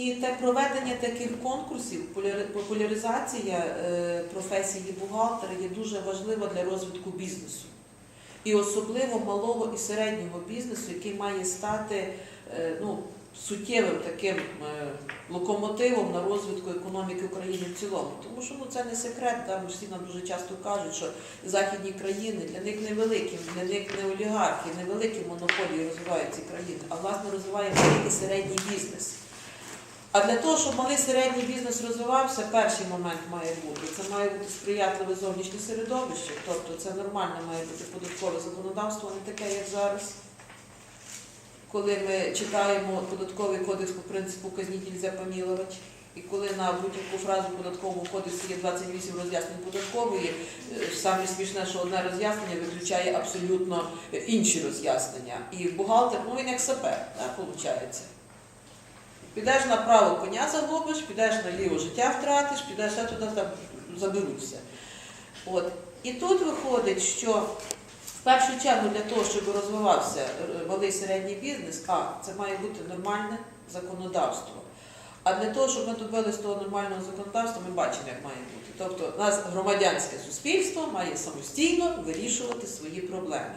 і те проведення таких конкурсів, популяризація е, професії бухгалтера є дуже важлива для розвитку бізнесу. І особливо малого і середнього бізнесу, який має стати е, ну, суттєвим таким е, локомотивом на розвитку економіки України в цілому. Тому що ну, це не секрет, там всі нам дуже часто кажуть, що західні країни для них невеликі, для них не олігархи, невеликі монополії розвивають ці країни, а власне розвиває малий і середній бізнес. А для того, щоб малий середній бізнес розвивався, перший момент має бути. Це має бути сприятливе зовнішнє середовище, тобто це нормальне має бути податкове законодавство, не таке, як зараз. Коли ми читаємо податковий кодекс по принципу казнітель запамілович, і коли на будь-яку фразу в податковому кодексі є 28 роз'яснень податкової, е, саме смішне, що одне роз'яснення виключає абсолютно е, інші роз'яснення. І бухгалтер, ну він як сапер, виходить. Підеш направо коня загубиш, підеш наліво життя втратиш, підеш ще туди там. От. І тут виходить, що в першу чергу для того, щоб розвивався малий середній бізнес, а це має бути нормальне законодавство. А для того, щоб ми добилися того нормального законодавства, ми бачимо, як має бути. Тобто, у нас громадянське суспільство має самостійно вирішувати свої проблеми.